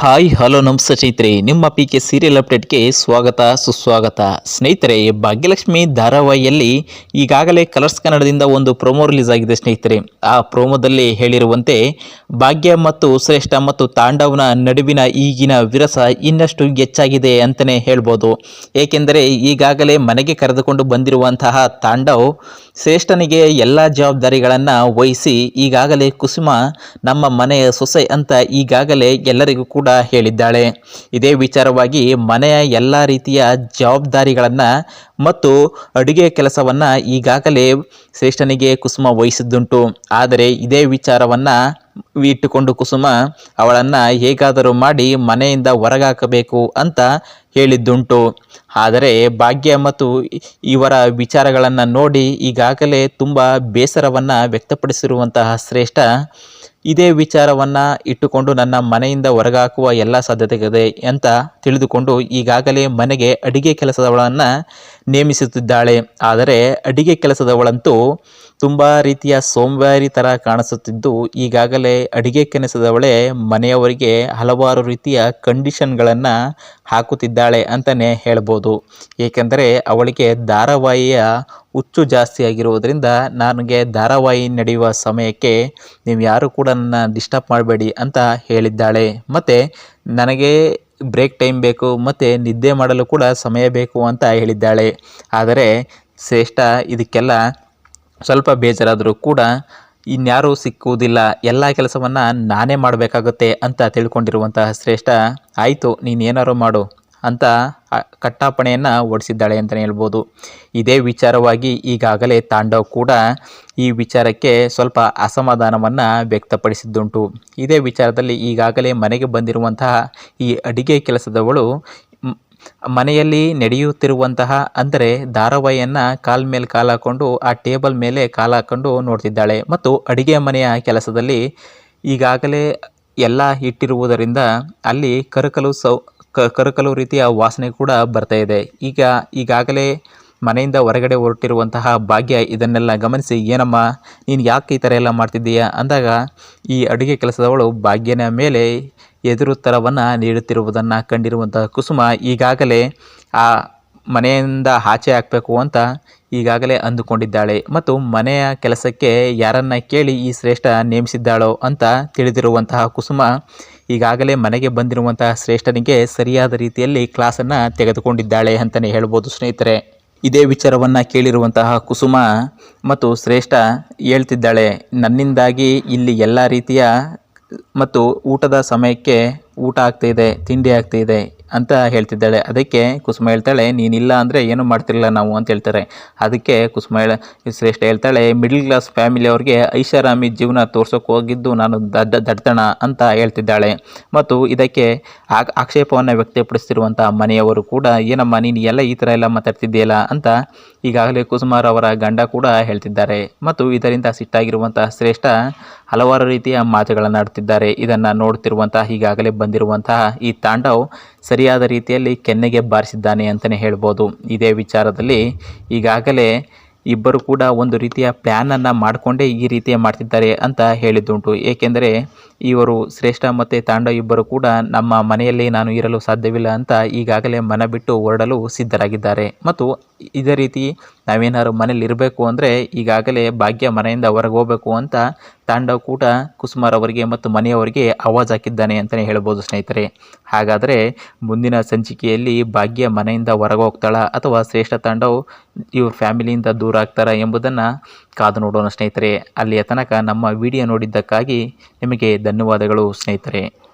Hi, hello ನಮಸ್ತೆ ಸ್ನೇಹಿತರೆ. ನಿಮ್ಮ ಪಿ ಕೆ ಸೀರಿಯಲ್ ಅಪ್ಡೇಟ್ಗೆ ಸ್ವಾಗತ, ಸುಸ್ವಾಗತ. ಸ್ನೇಹಿತರೆ, ಭಾಗ್ಯಲಕ್ಷ್ಮಿ ಧಾರಾವಾಹಿಯಲ್ಲಿ ಈಗಾಗಲೇ ಕಲರ್ಸ್ ಕನ್ನಡದಿಂದ ಒಂದು ಪ್ರೋಮೋ ರಿಲೀಸ್ ಆಗಿದೆ ಸ್ನೇಹಿತರೆ. ಆ ಪ್ರೋಮೋದಲ್ಲಿ ಹೇಳಿರುವಂತೆ ಭಾಗ್ಯ ಮತ್ತು ಶ್ರೇಷ್ಠ ಮತ್ತು ತಾಂಡವನ ನಡುವಿನ ಈಗಿನ ವಿರಸ ಇನ್ನಷ್ಟು ಹೆಚ್ಚಾಗಿದೆ ಅಂತಲೇ ಹೇಳ್ಬೋದು. ಏಕೆಂದರೆ ಈಗಾಗಲೇ ಮನೆಗೆ ಕರೆದುಕೊಂಡು ಬಂದಿರುವಂತಹ ತಾಂಡವ್ ಶ್ರೇಷ್ಠನಿಗೆ ಎಲ್ಲ ಜವಾಬ್ದಾರಿಗಳನ್ನು ವಹಿಸಿ ಈಗಾಗಲೇ ಕುಸುಮ ನಮ್ಮ ಮನೆಯ ಸೊಸೆ ಅಂತ ಈಗಾಗಲೇ ಎಲ್ಲರಿಗೂ ಕೂಡ ಹೇಳಿದ್ದಾಳೆ. ಇದೇ ವಿಚಾರವಾಗಿ ಮನೆಯ ಎಲ್ಲ ರೀತಿಯ ಜವಾಬ್ದಾರಿಗಳನ್ನು ಮತ್ತು ಅಡುಗೆ ಕೆಲಸವನ್ನು ಈಗಾಗಲೇ ಶ್ರೇಷ್ಠನಿಗೆ ಕುಸುಮ ವಹಿಸಿದ್ದುಂಟು. ಆದರೆ ಇದೇ ವಿಚಾರವನ್ನು ಇಟ್ಟುಕೊಂಡು ಕುಸುಮ, ಅವಳನ್ನು ಹೇಗಾದರೂ ಮಾಡಿ ಮನೆಯಿಂದ ಹೊರಗಾಕಬೇಕು ಅಂತ ಹೇಳಿದ್ದುಂಟು. ಆದರೆ ಭಾಗ್ಯ ಮತ್ತು ಇವರ ವಿಚಾರಗಳನ್ನು ನೋಡಿ ಈಗಾಗಲೇ ತುಂಬ ಬೇಸರವನ್ನು ವ್ಯಕ್ತಪಡಿಸಿರುವಂತಹ ಶ್ರೇಷ್ಠ. ಇದೇ ವಿಚಾರವನ್ನು ಇಟ್ಟುಕೊಂಡು ನನ್ನ ಮನೆಯಿಂದ ಹೊರಗಾಕುವ ಎಲ್ಲ ಸಾಧ್ಯತೆಗಿದೆ ಅಂತ ತಿಳಿದುಕೊಂಡು ಈಗಾಗಲೇ ಮನೆಗೆ ಅಡಿಗೆ ಕೆಲಸದವಳನ್ನು ನೇಮಿಸುತ್ತಿದ್ದಾಳೆ. ಆದರೆ ಅಡಿಗೆ ಕೆಲಸದವಳಂತೂ ತುಂಬ ರೀತಿಯ ಸೋಮವಾರಿ ಥರ ಕಾಣಿಸುತ್ತಿದ್ದು, ಈಗಾಗಲೇ ಅಡಿಗೆ ಕೆಲಸದವಳೇ ಮನೆಯವರಿಗೆ ಹಲವಾರು ರೀತಿಯ ಕಂಡೀಷನ್ಗಳನ್ನು ಹಾಕುತ್ತಿದ್ದಾಳೆ ಅಂತಲೇ ಹೇಳ್ಬೋದು. ಏಕೆಂದರೆ ಅವಳಿಗೆ ಧಾರಾವಾಹಿಯ ಹುಚ್ಚು ಜಾಸ್ತಿ ಆಗಿರುವುದರಿಂದ ನನಗೆ ಧಾರಾವಾಹಿ ನಡೆಯುವ ಸಮಯಕ್ಕೆ ನೀವು ಯಾರು ಕೂಡ ನನ್ನ ಡಿಸ್ಟರ್ಬ್ ಮಾಡಬೇಡಿ ಅಂತ ಹೇಳಿದ್ದಾಳೆ. ಮತ್ತು ನನಗೆ ಬ್ರೇಕ್ ಟೈಮ್ ಬೇಕು, ಮತ್ತು ನಿದ್ದೆ ಮಾಡಲು ಕೂಡ ಸಮಯ ಬೇಕು ಅಂತ ಹೇಳಿದ್ದಾಳೆ. ಆದರೆ ಶ್ರೇಷ್ಠ ಇದಕ್ಕೆಲ್ಲ ಸ್ವಲ್ಪ ಬೇಜಾರಾದರೂ ಕೂಡ ಇನ್ಯಾರೂ ಸಿಕ್ಕುವುದಿಲ್ಲ, ಎಲ್ಲ ಕೆಲಸವನ್ನು ನಾನೇ ಮಾಡಬೇಕಾಗುತ್ತೆ ಅಂತ ತಿಳ್ಕೊಂಡಿರುವಂತಹ ಶ್ರೇಷ್ಠ, ಆಯಿತು ನೀನೇನಾರು ಮಾಡು ಅಂತ ಕಟ್ಟಾಪಣೆಯನ್ನು ಓಡಿಸಿದ್ದಾಳೆ ಅಂತಲೇ ಹೇಳ್ಬೋದು. ಇದೇ ವಿಚಾರವಾಗಿ ಈಗಾಗಲೇ ತಾಂಡವ್ ಕೂಡ ಈ ವಿಚಾರಕ್ಕೆ ಸ್ವಲ್ಪ ಅಸಮಾಧಾನವನ್ನು ವ್ಯಕ್ತಪಡಿಸಿದ್ದುಂಟು. ಇದೇ ವಿಚಾರದಲ್ಲಿ ಈಗಾಗಲೇ ಮನೆಗೆ ಬಂದಿರುವಂತಹ ಈ ಅಡಿಗೆ ಕೆಲಸದವಳು ಮನೆಯಲ್ಲಿ ನಡೆಯುತ್ತಿರುವಂತಹ, ಅಂದರೆ ಧಾರಾವಾಹಿಯನ್ನು ಕಾಲ್ ಮೇಲೆ ಕಾಲು ಹಾಕೊಂಡು, ಆ ಟೇಬಲ್ ಮೇಲೆ ಕಾಲು ಹಾಕೊಂಡು ನೋಡ್ತಿದ್ದಾಳೆ. ಮತ್ತು ಅಡಿಗೆ ಮನೆಯ ಕೆಲಸದಲ್ಲಿ ಈಗಾಗಲೇ ಎಲ್ಲ ಇಟ್ಟಿರುವುದರಿಂದ ಅಲ್ಲಿ ಕರಕಲು ಸೌ ಕರಕಲು ರೀತಿಯ ವಾಸನೆ ಕೂಡ ಬರ್ತಾ ಇದೆ. ಈಗ, ಈಗಾಗಲೇ ಮನೆಯಿಂದ ಹೊರಗಡೆ ಹೊರಟಿರುವಂತಹ ಭಾಗ್ಯ ಇದನ್ನೆಲ್ಲ ಗಮನಿಸಿ, ಏನಮ್ಮ, ನೀನು ಯಾಕೆ ಈ ಥರ ಎಲ್ಲ ಮಾಡ್ತಿದ್ದೀಯಾ? ಅಂದಾಗ ಈ ಅಡುಗೆ ಕೆಲಸದವಳು ಭಾಗ್ಯನ ಮೇಲೆ ಎದುರುತ್ತರವನ್ನು ನೀಡುತ್ತಿರುವುದನ್ನು ಕಂಡಿರುವಂತಹ ಕುಸುಮ ಈಗಾಗಲೇ ಆ ಮನೆಯಿಂದ ಆಚೆ ಹಾಕಬೇಕು ಅಂತ ಈಗಾಗಲೇ ಅಂದುಕೊಂಡಿದ್ದಾಳೆ. ಮತ್ತು ಮನೆಯ ಕೆಲಸಕ್ಕೆ ಯಾರನ್ನ ಕೇಳಿ ಈ ಶ್ರೇಷ್ಠ ನೇಮಿಸಿದ್ದಾಳೋ ಅಂತ ತಿಳಿದಿರುವಂತಹ ಕುಸುಮ ಈಗಾಗಲೇ ಮನೆಗೆ ಬಂದಿರುವಂತಹ ಶ್ರೇಷ್ಠನಿಗೆ ಸರಿಯಾದ ರೀತಿಯಲ್ಲಿ ಕ್ಲಾಸನ್ನು ತೆಗೆದುಕೊಂಡಿದ್ದಾಳೆ ಅಂತಲೇ ಹೇಳ್ಬೋದು ಸ್ನೇಹಿತರೆ. ಇದೇ ವಿಚಾರವನ್ನು ಕೇಳಿರುವಂತಹ ಕುಸುಮ ಮತ್ತು ಶ್ರೇಷ್ಠ ಹೇಳ್ತಿದ್ದಾಳೆ, ನನ್ನಿಂದಾಗಿ ಇಲ್ಲಿ ಎಲ್ಲ ರೀತಿಯ ಮತ್ತು ಊಟದ ಸಮಯಕ್ಕೆ ಊಟ ಆಗ್ತಾಯಿದೆ ತಿಂಡಿ ಆಗ್ತಾಯಿದೆ ಅಂತ ಹೇಳ್ತಿದ್ದಾಳೆ. ಅದಕ್ಕೆ ಕುಸುಮ ಹೇಳ್ತಾಳೆ, ನೀನಿಲ್ಲ ಅಂದರೆ ಏನು ಮಾಡ್ತಿರಲಿಲ್ಲ ನಾವು? ಅಂತ ಹೇಳ್ತಾರೆ. ಅದಕ್ಕೆ ಕುಸುಮ ಹೇಳ, ಶ್ರೇಷ್ಠ ಹೇಳ್ತಾಳೆ ಮಿಡ್ಲ್ ಕ್ಲಾಸ್ ಫ್ಯಾಮಿಲಿಯವ್ರಿಗೆ ಐಷಾರಾಮಿ ಜೀವನ ತೋರ್ಸೋಕೆ ಹೋಗಿದ್ದು ನಾನು ದಡ್ಡ ದಡ್ತಣ ಅಂತ ಹೇಳ್ತಿದ್ದಾಳೆ. ಮತ್ತು ಇದಕ್ಕೆ ಆ, ಆಕ್ಷೇಪವನ್ನು ವ್ಯಕ್ತಪಡಿಸ್ತಿರುವಂಥ ಮನೆಯವರು ಕೂಡ, ಏನಮ್ಮ, ನೀನು ಎಲ್ಲ ಈ ಥರ ಎಲ್ಲ ಮಾತಾಡ್ತಿದ್ದೀಯಲ್ಲ? ಅಂತ ಈಗಾಗಲೇ ಕುಸುಮಾರ್ ಅವರ ಗಂಡ ಕೂಡ ಹೇಳ್ತಿದ್ದಾರೆ. ಮತ್ತು ಇದರಿಂದ ಸಿಟ್ಟಾಗಿರುವಂತಹ ಶ್ರೇಷ್ಠ ಹಲವಾರು ರೀತಿಯ ಮಾತುಗಳನ್ನು ಆಡ್ತಿದ್ದಾರೆ ಇದನ್ನು ನೋಡ್ತಿರುವಂತಹ ಈಗಾಗಲೇ ಬಂದಿರುವಂತಹ ಈ ತಾಂಡವ್ ಸರಿಯಾದ ರೀತಿಯಲ್ಲಿ ಕೆನ್ನೆಗೆ ಬಾರಿಸಿದ್ದಾನೆ ಅಂತಲೇ ಹೇಳ್ಬೋದು. ಇದೇ ವಿಚಾರದಲ್ಲಿ ಈಗಾಗಲೇ ಇಬ್ಬರು ಕೂಡ ಒಂದು ರೀತಿಯ ಪ್ಲ್ಯಾನನ್ನು ಮಾಡಿಕೊಂಡೇ ಈ ರೀತಿಯ ಮಾಡ್ತಿದ್ದಾರೆ ಅಂತ ಹೇಳಿದ್ದುಂಟು. ಏಕೆಂದರೆ ಇವರು ಶ್ರೇಷ್ಠ ಮತ್ತು ತಾಂಡ ಇಬ್ಬರು ಕೂಡ ನಮ್ಮ ಮನೆಯಲ್ಲಿ ನಾನು ಇರಲು ಸಾಧ್ಯವಿಲ್ಲ ಅಂತ ಈಗಾಗಲೇ ಮನ ಬಿಟ್ಟು ಹೊರಡಲು ಸಿದ್ಧರಾಗಿದ್ದಾರೆ. ಮತ್ತು ಇದೇ ರೀತಿ ನಾವೇನಾದ್ರು ಮನೇಲಿ ಇರಬೇಕು ಅಂದರೆ ಈಗಾಗಲೇ ಭಾಗ್ಯ ಮನೆಯಿಂದ ಹೊರಗೆ ಹೋಗಬೇಕು ಅಂತ ತಾಂಡವ್ ಕೂಡ ಕುಸುಮಾರ್ ಅವರಿಗೆ ಮತ್ತು ಮನೆಯವರಿಗೆ ಆವಾಜ್ ಹಾಕಿದ್ದಾನೆ ಅಂತಲೇ ಹೇಳ್ಬೋದು ಸ್ನೇಹಿತರೆ. ಹಾಗಾದರೆ ಮುಂದಿನ ಸಂಚಿಕೆಯಲ್ಲಿ ಭಾಗ್ಯ ಮನೆಯಿಂದ ಹೊರಗೆ ಹೋಗ್ತಾಳ ಅಥವಾ ಶ್ರೇಷ್ಠ ತಾಂಡವ್ ಇವ್ರ ಫ್ಯಾಮಿಲಿಯಿಂದ ದೂರ ಆಗ್ತಾರಾ ಎಂಬುದನ್ನು ಕಾದು ನೋಡೋಣ ಸ್ನೇಹಿತರೆ. ಅಲ್ಲಿಯ ತನಕ ನಮ್ಮ ವಿಡಿಯೋ ನೋಡಿದ್ದಕ್ಕಾಗಿ ನಿಮಗೆ ಧನ್ಯವಾದಗಳು ಸ್ನೇಹಿತರೆ.